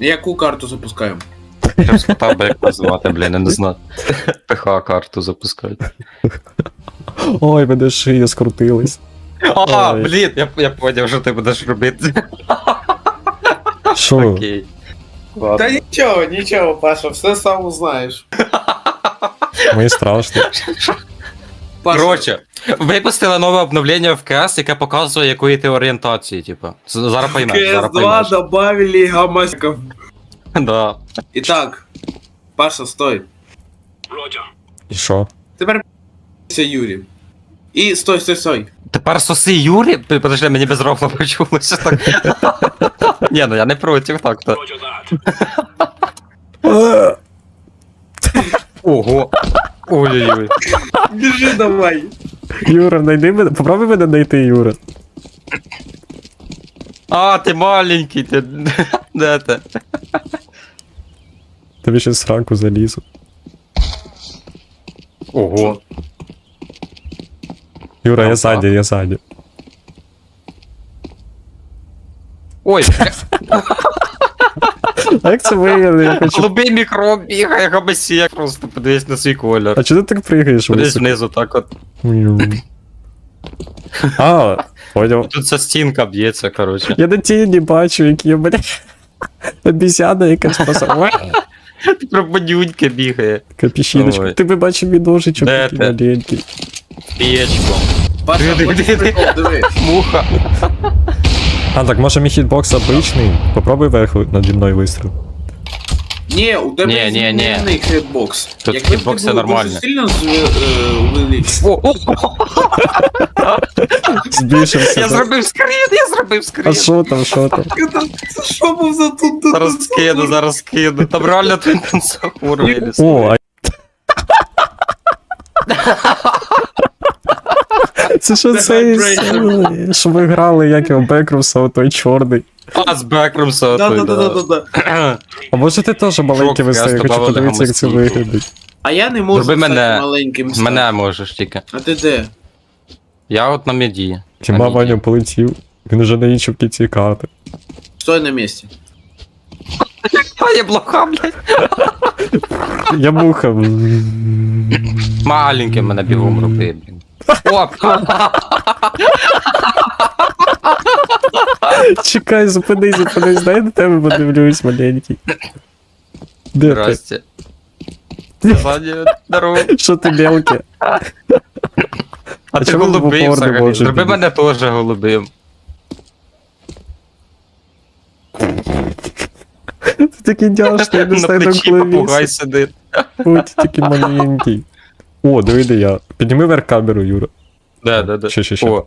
Яку карту запускаємо? Я б спитав би, як називати, блін, я не знаю. ПХ карту запускають. Ой, мене шия скрутилась. А, Ой. блін, я, я поняв, що ти будеш робити. Що? Окей. Ладно. Та нічого, нічого, Паша, все сам узнаєш. Мені страшно. Коротше, випустили нове обновлення в КС, яке показує, якої ти орієнтації, типу. З- Зараз поймеш, зараз КС-2 добавили гамасиков. Да. Итак, Паша, стой. І що? Тепер це Юрій. І стой, стой, стой. Тепер соси Юрі? П- Подожди, мені безробно почулося так. Ні, ну я не проти, так то. Ого. Ой-ой-ой. Біжи давай. Юра, найди мене. Попробуй мене знайти, Юра. А, ти маленький, ти. Де ти? Тобі ще сранку залізу. Ого. Юра, я ззаді, я ззаді. Ой, А як це виявили? Я хочу. голубий мікроб бігає, габасія, просто подивись на свій колір. А чого ти так пригаєш Подивись високо? внизу, так от. А, поняв. Тут ця стінка б'ється, коротше. Я на тіні бачу, які, блядь, обіцяна якась паса. Про бадюнька бігає. Ой. Ти би бачив мій ножичок Де такий ти? маленький. Пічку. Паша, Диви, диви, диви. прикол, диви. Муха. А, так може мій хітбокс обичний? Попробуй верху наді мною вистріл. Ні, у тебе Ні, ні, ні. змінений хітбокс. Тут Якби хітбокс ти це був нормально. дуже сильно з- е, Збільшився. я так? зробив скрін, я зробив А скрін. що там, що там? Це що був за тут? тут- Зараз тут- кину, зараз кину. Там реально твін Сахур. О, а... Це що Це що ви грали, як його Бекрумса, той чорний. А, з Бекрумса Да, той, да, да, да, да. да. А може ти теж маленький я хочу подивитися, як це виглядить. А я не можу стати мене- маленьким. Мене можеш тільки. А ти де? Я от на меді. Тіма. Ваня полетів. Він уже на іншій в кінці карти. Стой на місці. А, я блоха, блядь. Я муха. Маленький мене бігом роби, блін. О, Чекай, зупинись, зупинись, дай на тебе подивлюсь, маленький. Де ти? здрасте. Ззаді, здорово. Що ти мелке? А А ти чому в голубий упор не взагалі. можеш Зроби бігти? мене теж голубим. Ти такий дяшний, я не На знаю, плечі попугай клавіс. сидить. Ой, ти такий маленький. О, диви, де я. Підніми вверх камеру, Юра. Да, да, да. Ще, ще, ще. О.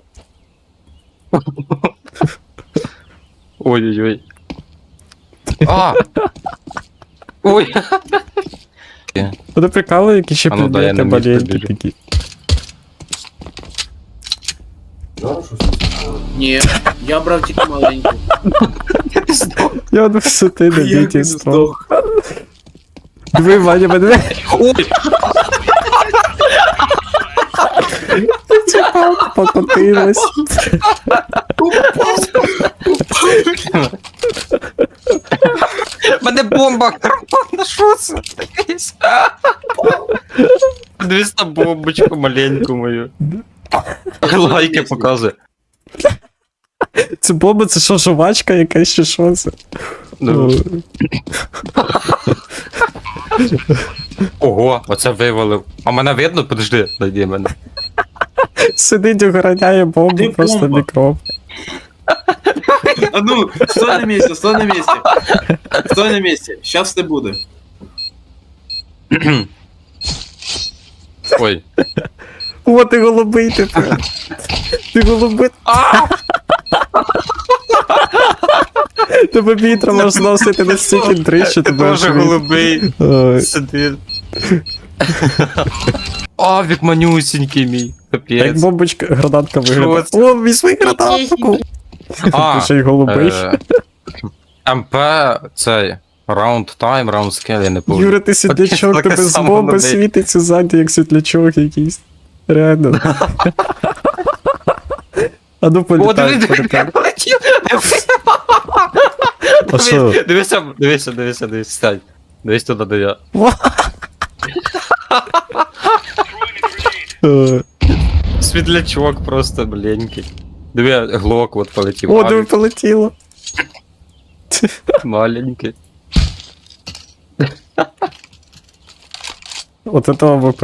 Ой-ой-ой. А! Ой! Ти прикали, які ще А ну да, я предмети на місце маленькі біжу. такі. Ні, я брав тільки маленьку. Я до висоти на Я біті не став. здох. Диви, Ваня, мене Ой! Покотилась. Мене бомба кармана, що це? Дивись на бомбочку маленьку мою. Лайки показує. Це бомба, це що, жувачка якась чи що це? Ну. Ого, оце вивалив. А мене видно? Подожди, найди мене. Сидить, охороняє бомбу, просто бомба? мікроб. А ну, стой на місці, стой на місці. Стой на місці, щас не буде. Ой. О, ти голубий тепер. Ти голубий. Тебе вітра можна зносити настільки дрищ, що ти будеш Тоже від- голубий. Ой. Сидить. А, вік манюсінький мій. Як Капець. бомбочка, гранатка виглядає. це? О, візьми гранатку! А, Ти ще й голубий. е, МП цей. Time, round scale, я не пам'ятаю. Юра, ти світлячок, Таке тебе з саме бомби голубий. світиться ззаді, як світлячок якийсь. Реально. А ну О, політай, диви, диви, політай. як полетів. А що? Дивися, дивися, дивися, дивися, стань. Дивись туди, де я. Світлячок просто маленький. Диви, глок от полетів. О, диви, полетіло. маленький. От это АВП.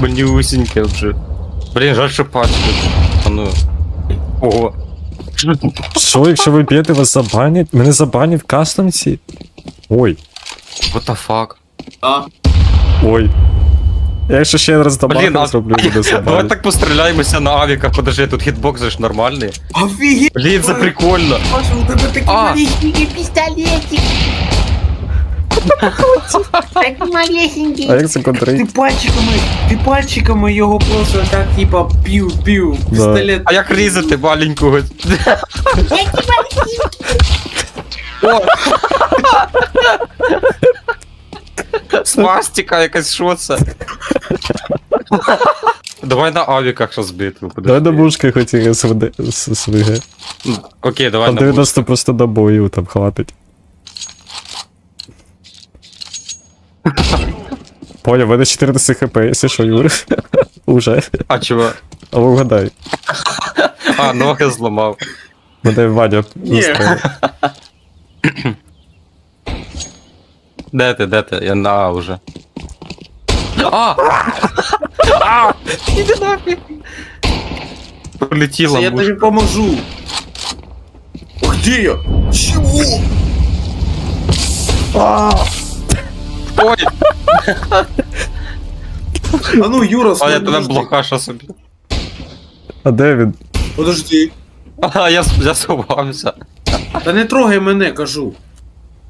Малюсенький вже. Блін, жаль, що пачка. А ну. Ого. Що, якщо ви б'єте, вас забанять? Мене забанять в кастомці? Ой, What the fuck? А? ой. Я якщо ще раз Блін, а... зроблю, буде Давай так постріляємося на авіках, подожди, тут хітбокс же ж нормальний. Офігеть! Блін, це прикольно. Паша, у тебе такі А. малесенькі пістолетик. Такі А малесенькі. як це Ти контрить? пальчиками, ти пальчиками його просто так, типа, пів-пів, пістолет. А як різати маленького? Свастика якась що це? Давай на авіках щось битву. Давай на мушки хоч і СВД СВГ. Окей, давай Там на 90 просто до бою там хватить. Понял, в мене 14 хп, якщо що, Юр. Уже. А чого? А ви вгадай. А, ноги зламав. Мене Ваня заставив. Де ти, де ти? Я на А вже. А! А! Іди нафіг! Полетіла Це я муж. тобі поможу. Где я? Чего? Ой! А ну, Юра, А я стой, тебе подожди. блокаша собі. А де він? Подожди. А, я, я сховався. Та не трогай мене, кажу.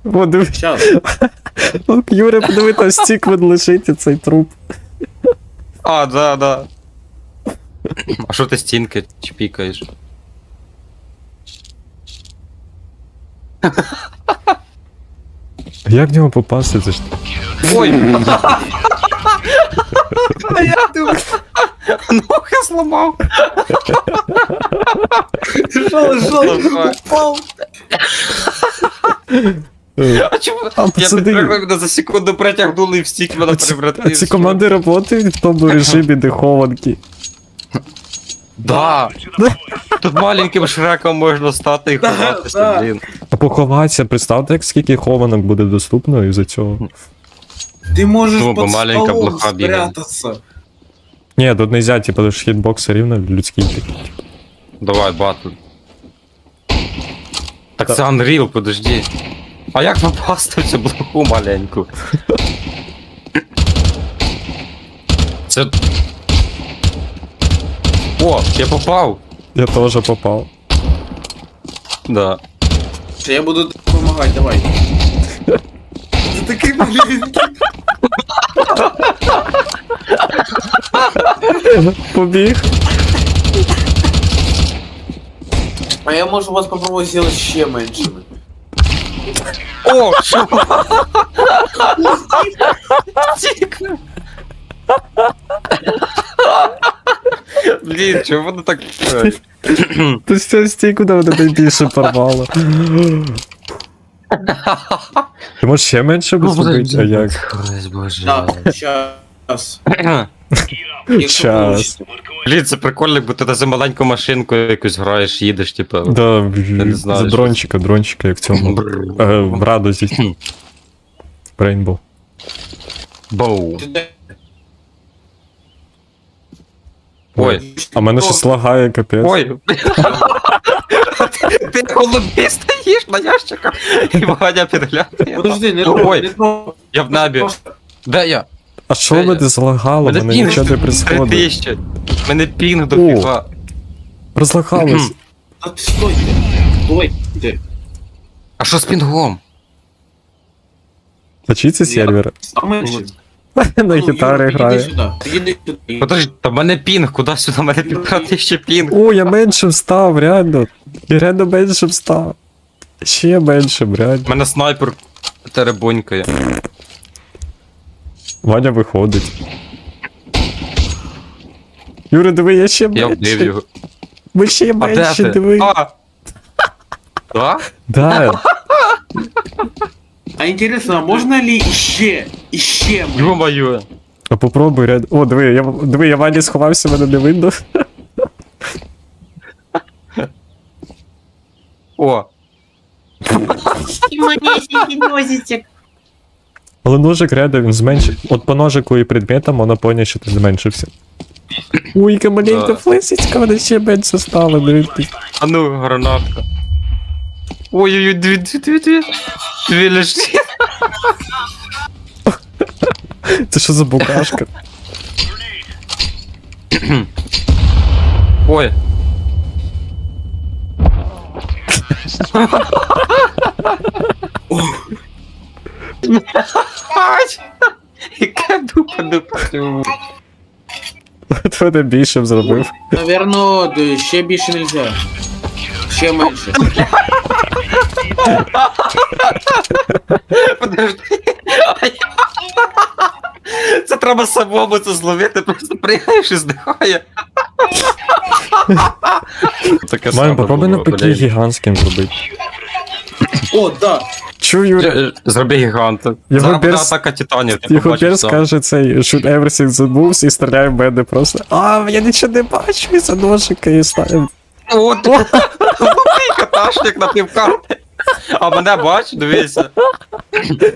О, диви. Щас. О, подиви, там стікмен лежить і цей труп. А, да, да. А що ти стінки чпікаєш? А як в нього попасти? Це ж... Ой! А я думаю, Ноги зламав! жал, жал, упал. Е, А чому? А, Я пацани. мене за секунду притягнули і в стік мене А ці, превратив. а команди працюють в тому режимі, де хованки. Да! Тут маленьким шреком можна стати і ховатися, да. блін. А поховатися, представте, як скільки хованок буде доступно із-за цього. Ты можешь Ну, бо под маленька столом блоха бігає. спрятаться. Ні, тут нельзя, типу, тому що хітбокс все рівно людський. Давай, батл. Так Та- це Unreal, подожди. А як попасти в цю блоку маленьку? Це. О, я попав! Я теж попав. Да. Что, Я буду помогать, давай. Ты такой маленький. Побіг. А я можу вас попробовать сделать ще меншими. О, що? Тік. Блін, чого воно так. Ти з цього стійку на мене найбільше порвало. Ти можеш ще менше би зробити, а як? Ой, боже. Так, сейчас. Щас. Блін, це прикольно, якби ти за маленьку машинку якусь граєш, їдеш, типу. Да, не знаю, за що дрончика, дрончика, як в цьому. Е, в радості. Брейнбол. Боу. Ой. А мене щось лагає, капець. Ой. Ти голубі стоїш на ящиках і Ваня підглядає. Подожди, не Ой. Я в небі. Де я? А що мене залагало? Мене нічого не тисячі. Мене пінг до фіга. Розлагалось. А ты стойте. Стойте. А що з пінгом? Зачиться сервер. Менше. На гітарі Іди грає. Подожди, та мене пінг, куди сюди? У мене півтора тисячі пінг. О, я меншим став, реально. Я реально меншим став. Ще меншим, У реально. мене снайпер теребонькає. Ваня виходить. Юра, диви, я ще Я вбив менший. його. Ми ще А де менші, ти? диви. А! Да? Да. А интересно, а можно ли еще, еще мы? Ё-моё. А попробуй ряд. О, диви, я, диви, я в Ані сховався, мене не видно. О, Малесенький носичек. Але ножик рядом він зменшив. От по ножику і предметам можна поняти, що ти зменшився. Ой, яка маленька Да. флесечка, вона ще менше стала, дивіться. а ну, гранатка. Ой-ой-ой, дві, дві, дві, дві. Дві лежить. Це що за букашка? Ой. Яка дупа дупа. От мене більше б зробив. Наверное, да, ще більше нельзя. Ще менше. Подожди. Це треба самому це зловити, просто пригаєш і здихає. Таке Маємо попробуй навпаки гігантським зробити. О, да. Чую, Ж- Зроби гіганта. Його перс- атака титанів, ти його перс каже цей shoot everything that moves і стріляє в мене просто. А, я нічого не бачу, і за ножика і ставим. От, лупий каташник на півкарти. А мене бач, дивися.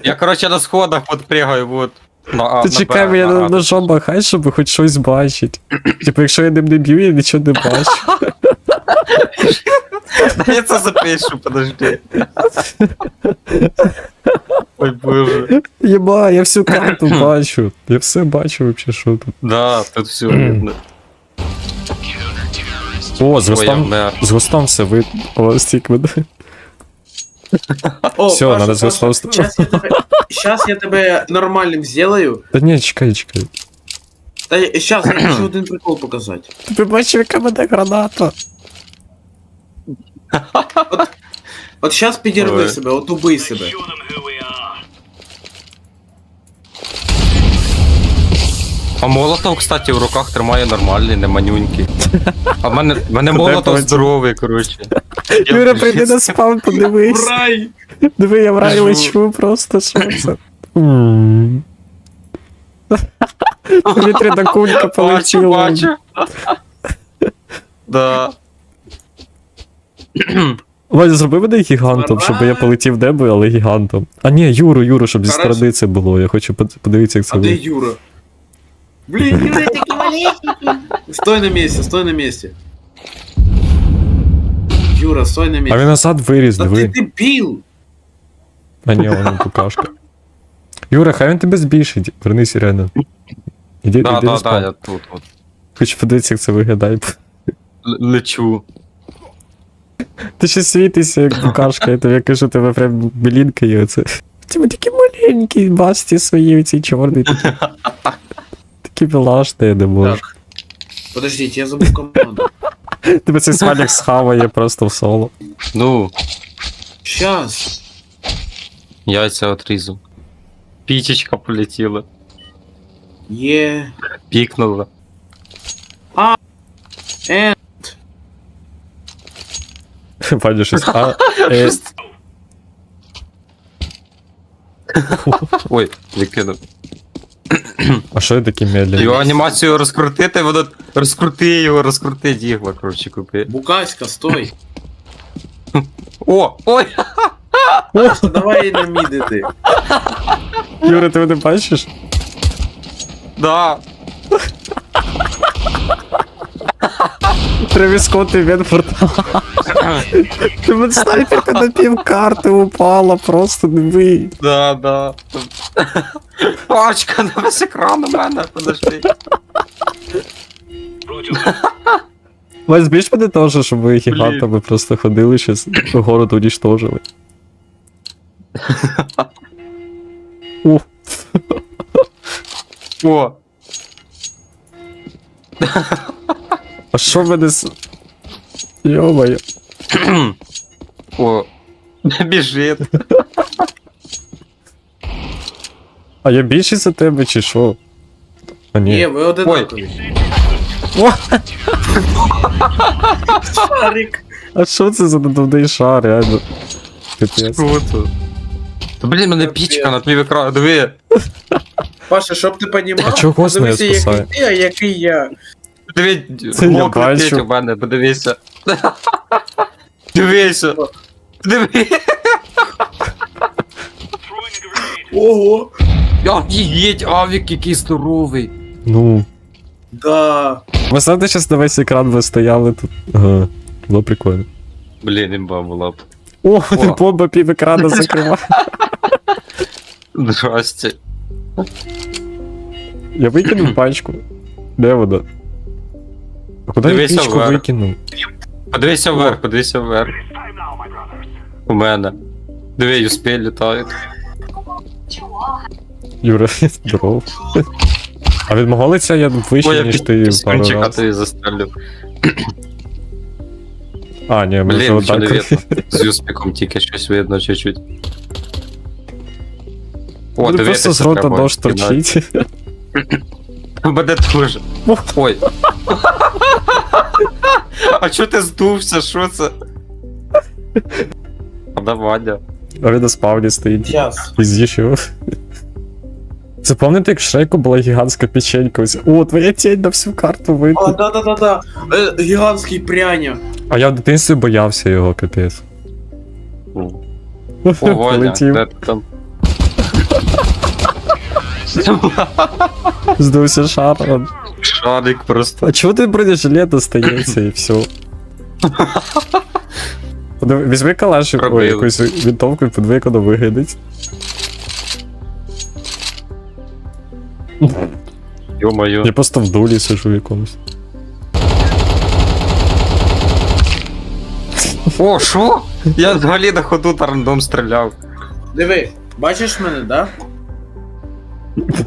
Я, коротше, на сходах от пригаю, от. На, Ти чекай, я на ножом махай, щоб хоч щось бачить. Типу, якщо я ним не б'ю, я нічого не бачу. Дай я це запишу, подожди. Ой, боже. Єба, я всю карту бачу. Я все бачу вообще, що тут. Да, тут все видно. О, з я гостом, вмер. з гостом все видно. О, стік мене. О, Всё, Паша, надо Паша, звездолст- Сейчас я, тебе, сейчас я тебе нормальным сделаю. Та ні, чекай, чекай. Та сейчас я хочу один прикол показати. Ти бачив, яка мене граната. От сейчас підірви Ой. себе, от убий себе. А молотов, кстати, в руках тримає нормальний, не манюнький. А в мене, в мене молотов потім? здоровий, коротше. Я Юра, прийди на спам, подивись. Рай! Диви, я в рай лечу просто, що це? М. Повітряна кулька Бачу, полетіла. бачу. Да. Ваня, зроби мене гігантом, щоб я полетів в небо, але гігантом. А ні, Юру, Юру, щоб зі Хорошо. сторони це було. Я хочу под- подивитися, як це А де буде. Юра? Блін, Юра, Ты такой малесенький. стой на месте, стой на месте. Юра, стой на А він месте. назад виріс, Да ты диви. дебил! А ні, воно букашка. Юра, хай він тебе збільшить. Вернись реально. Іди, Да, іди да, да, я тут от. Хочу подивитися, як це виглядає. Л- Лечу. Ти ще світишся, як букашка, я тобі кажу, тебе прям білінка є оце. Тебе такі маленькі, басті свої, ці чорні. Такі, такі білашні, я не можу. Так. Подождите, я забыл команду. Тебе цей смайлик схаває просто в соло. Ну, Сейчас. яйця отрізав. Пічечка полетіла. Е. Пікнула. Э. Пані щось. А, е, Ой, викинув. а що я такий Його медленний? анімацію розкрутити, воно розкрути його, розкрути дігла, коротше, купи. Букаська, стой. О! Ой! Давай на миды ты. Юра, ти мене бачиш? Да! Тревіс Скотт і Венфорд. Ти мене снайперка на пів карти упала, просто диви. Да, да. Пачка на весь екран у мене, подожди. Вась, більш мене теж, щоб ви гігантами просто ходили, щас город унічтожили. О, О! а що в мене з... Йо-моє. О! Біжить. А я більший за тебе чи що? А Не, ні. вы одинакові. О! Шарик. А що це за надувний шар, реально? Капець. Круто. Та блін, мене пічка на твій екран, диви. Паша, щоб ти понімав, А чого Госна подивися, я спасаю? який ти, а який я. Диви, Це я мокро бачу. п'ять у мене, подивися. Дивися. Диви. Ого! Офігеть, авік який здоровий. Ну. Да. Ви знаєте, зараз на весь екран ви стояли тут. Ага. Було прикольно. Блін, імба була б. О, О. ти бомба пів екрана закриває. Здрасте. Я викинув пачку. Де вона? А Куди я Дивися пічку вверх. викинув? Подивися вверх, подивися вверх. У мене. Диви, юспіль літають. Юра, здоров. А від мого лиця я вище, я ніж ти пару спинчика раз. тобі застрелю. А, ні, ми вже Блін, що не однакові. видно. З юспіком тільки щось видно чуть-чуть. О, Буде просто з рота треба. нож торчить. Буде дуже. Ой. А чо ти здувся? Що це? А давай. А він на спавні стоїть. Сейчас. І з'їж його. Це пам'ятаєте, як в Шреку була гігантська печенька? Ось, О, твоя тінь на всю карту А, видно. да-да-да-да. Е, гігантський пряня. А я в дитинстві боявся його, капець. О, Ваня, Полетів. де ти там? Здувся шаром. Шарик просто. А чого ти бронежилет достається і все? Візьми калаш, ой, Пробили. якусь вінтовку і подиви, як воно виглядить. Йо-моє. Я просто в дулі сижу в якомусь. О, що? Я взагалі на ходу та рандом стріляв. Диви, бачиш мене, да?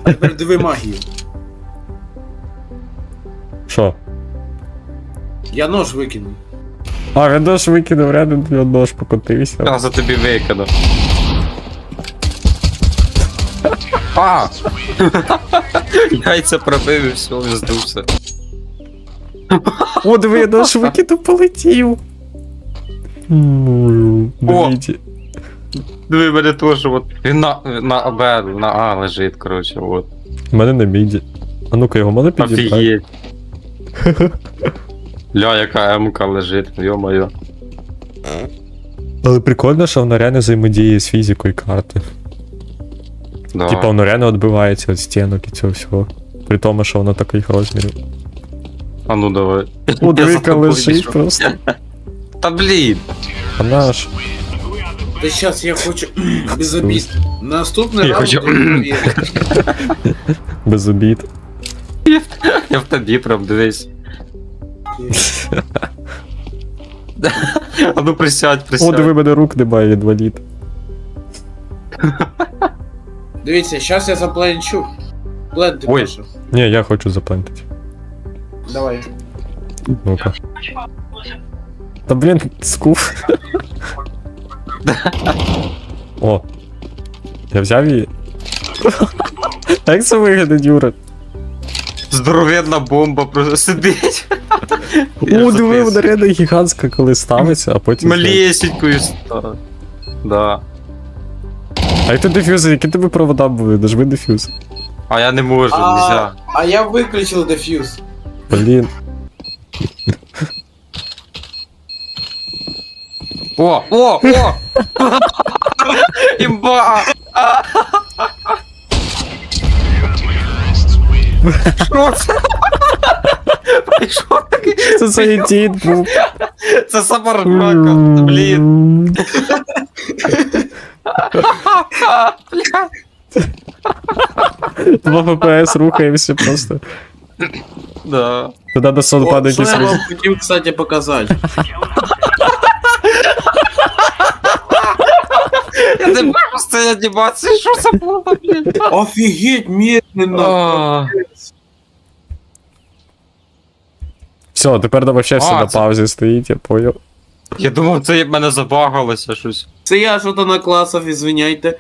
А Тепер диви магію. Що? Я нож викинув. А, він нож викинув, рядом твій нож покотився. Я за тобі викину. А! Яйця пробив і все, він здувся. О, диви, я нож викинув, полетів. О! дивіться. Диви, мене теж от. Він на, на АБ, на А лежить, коротше, от. У мене на міді. А ну-ка, його можна підібрати? Офігеть. Ля, яка М-ка лежить, йо-моє. Але прикольно, що воно реально взаємодіє з фізикою карти. Да. Типа воно реально відбивається від стінок і цього всього. При тому, що воно таких розмірів. А ну давай. Я за тобою лежить просто. Та блін. А наш. Та щас я хочу без обід. Наступний Я раунд хочу- перевіриш. Без обід. Я в тобі прям дивись. А ну присядь, О, присядь. диви, мене рук немає, інвалід. Дивіться, щас я запленчу. Плен ти Ой. Паша. Ні, я хочу заплентити. Давай. Ну-ка. Та блін, скуф. О. Я взяв її. Як це виглядить, Юра? Здоровенна бомба просто сидить. О, диви, вона реально гігантська, коли ставиться, а потім. Малесенькою стала. Да. А як ти дефюзер, які тебе провода були? Нажми дефюз. А я не можу, нельзя. а я виключив дефьюз. Блін. О, о, о! Імба! Що це? Що таке? Це Саїдін був. Це самаржака, блін. Бля. 2 ФПС рухаємося просто. Да. Туди надо сон О, падає що якийсь я роз... вам хотів, кстати, показати. Я не можу з цієї анімації, що це було, блін? Офігеть, медленно. А, Все, тепер вообще все А, на це- паузі стоїть, я понял. Я думав, це в мене забагалося щось. Це я що-то накласав, ізвиняйте.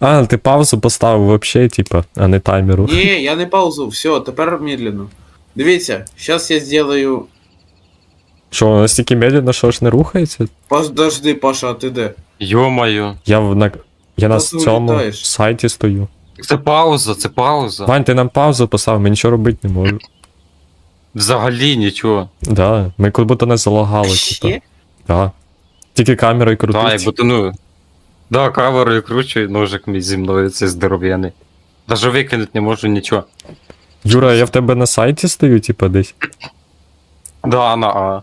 А, ти паузу поставив вообще, типа, а не таймеру. Ні, я не паузу, все, тепер медленно. Дивіться, зараз я зроблю Що, воно настільки медленно, що аж не рухається? Подожди, Паша, а ти де? Йо-моє. Я в на. Я на ти цьому улітаєш. сайті стою. Це пауза, це пауза. Вань, ти нам паузу поставив, ми нічого робити не можемо. Взагалі нічого. Да, ми як будто не залагали, типа. Ще? Да. Тільки камерою Так, крутить. як будто, ну. Да, каверою кручу, ножик мій зі мною цей здоров'яний. Даже викинути не можу нічого. Юра, я в тебе на сайті стою, типа десь. Да, на А.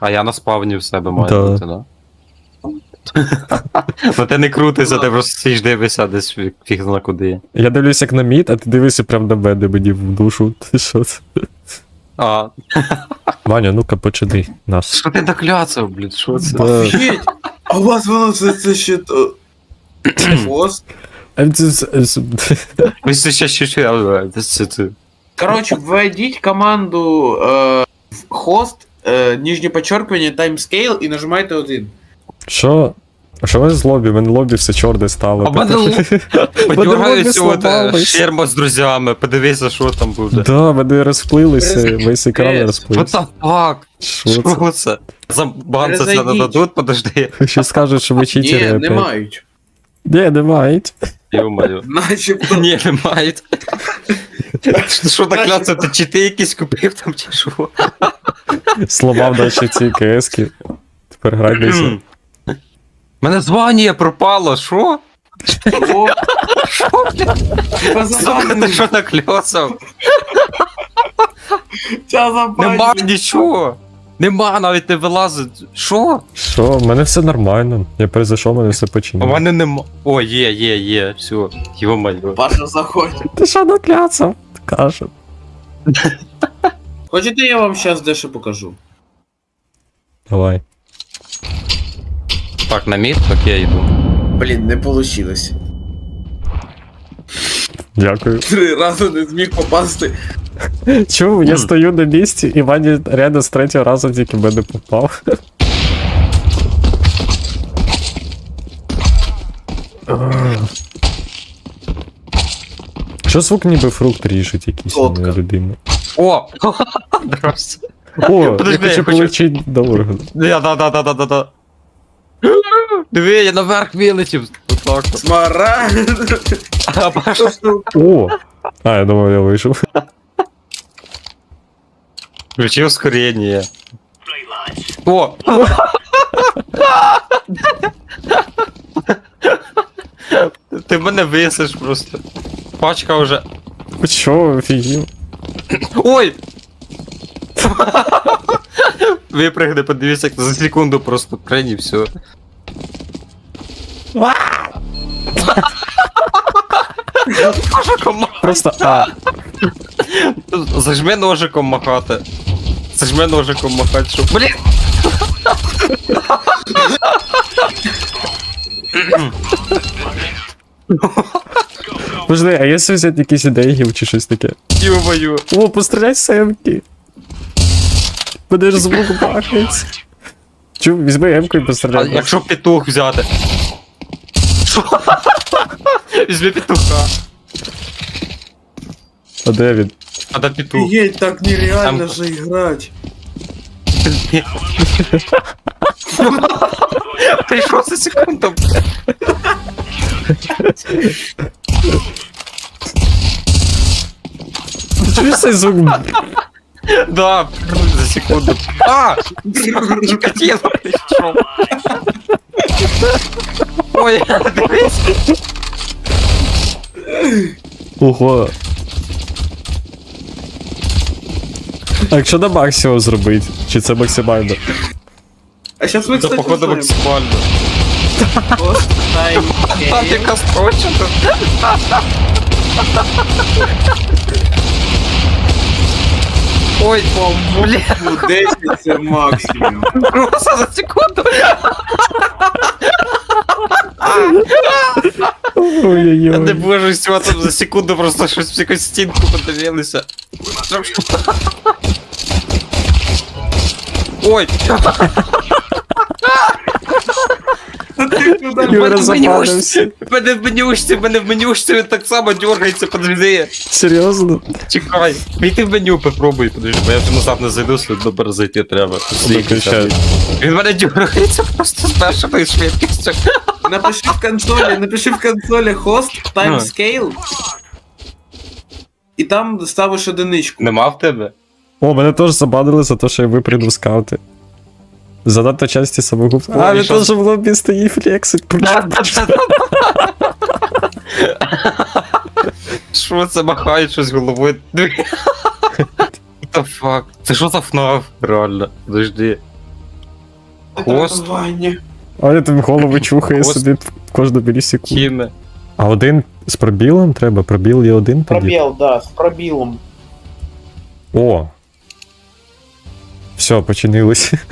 А я на спавні в себе маю Да. бути, да? Ну ти не крутися, ти просто сидиш дивишся десь фі- фіг зна куди. Я дивлюсь як на мід, а ти дивишся прям на мене мені в душу. Ти що це? А, Ваня, ну-ка почини нас. що ти накляцав, блядь, що це? Да. А у вас воно це, це ще то. Хвост? Е, це- це- це- Ви це ще ще ще, але це це. Короче, вводіть команду е, в хост, е, нижнє подчеркивание, таймскейл і нажимайте один. Що? А що ви з лобі? Мене лобі все чорне стало. А мене Подергаюся от слабалось. шерма з друзями, подивися, що там буде. Да, вони розплилися, весь екран Е, What розплився. the fuck? Що це? Що це? За не дадуть, подожди. Ще скажуть, що ви Ні, не мають. Ні, не мають. Начебто. Ні, не мають. Що так ляться, ти чи ти якісь купив там, чи що? Зламав наші ці КСки. Тепер грай грайтеся. Мене звання пропало, що? О, Що, блядь? Сука, ти що накльосав? Тебя забанили. Нема нічого. Нема, навіть не вилазить. Що? Що, в мене все нормально. Я перезайшов, мене все У починило. мене нема. О, є, є, є, все. Йо-моє. Паша, заходь. Ти що накляцав? Каже. Хочете, я вам сейчас дещо покажу? Давай. Так, на мід, так я йду. Блін, не получилось. Дякую. Три рази не зміг попасти. Чув, я стою на місці, і Ваня реально з третього разу тільки мене попав. Що звук ніби фрукт ріжуть якийсь Сотка. моя людина. О! О, Подожди, я хочу я хочу- полетіти до органу. Я, да, да, да, да, да, да. Диви, я наверх вилетів. Отак. от. Смара. А, О! А, я думав, я вийшов. Включи ускорение. О! Ти мене висиш просто. Пачка. Ви Що, офігів? Ой! Випригни, подивися, як за секунду просто крайні все. Ножиком махати. Просто А. Зажми ножиком махати. Зажми ножиком махати, щоб. Блін! Подожди, а якщо взяти якісь ідеї чи щось таке? Ё-моё. О, постріляй семки. Ж звук бахається. Чу, візьми емку і А постріляй. якщо петух взяти? Що? Візьми петуха. А де він? А да петух. Офігеть, так нереально Там- же играть. Прийшов за секунду. Чуєш цей звук? Да, за секунду. А! Чикатило прийшов. Ой, дивись. Ого. А якщо на максимум зробити? Чи це максимально? А сейчас мы, Це кстати, походу узнаем. максимально. Хост, А ти таймскейл. кастрочено. Ой, бля, Ну, 10 це максимум. просто за секунду. Я не Ой-ой-ой. можу всього там за секунду просто щось в якусь стінку подивилися. Ой, Ти куди Юра мене в менюшці, западався. мене в менюшці, мене в менюшці він так само дергається, подожди. Серйозно? Чекай. Війти в меню, попробуй, подожди, бо я вже назад не зайду, сюди добре зайти треба. Він мене дергається просто з першою швидкістю. Напиши в консолі, напиши в консолі host timescale. І там ставиш одиничку. Нема в тебе? О, мене теж забанили за те, що я випрыгнув скаути. Занадто часті самогубства. А, він теж в лобі стоїть флексить. Що це махає щось головою? The fuck? Це що за ФНАФ? Реально, подожди. Хост, Ваня. А я там голову чухає Хост. собі кожну мілісекунду. Кіме. А один з пробілом треба, пробіл є один тоді. Пробіл, да, з пробілом. О. Все, починилось.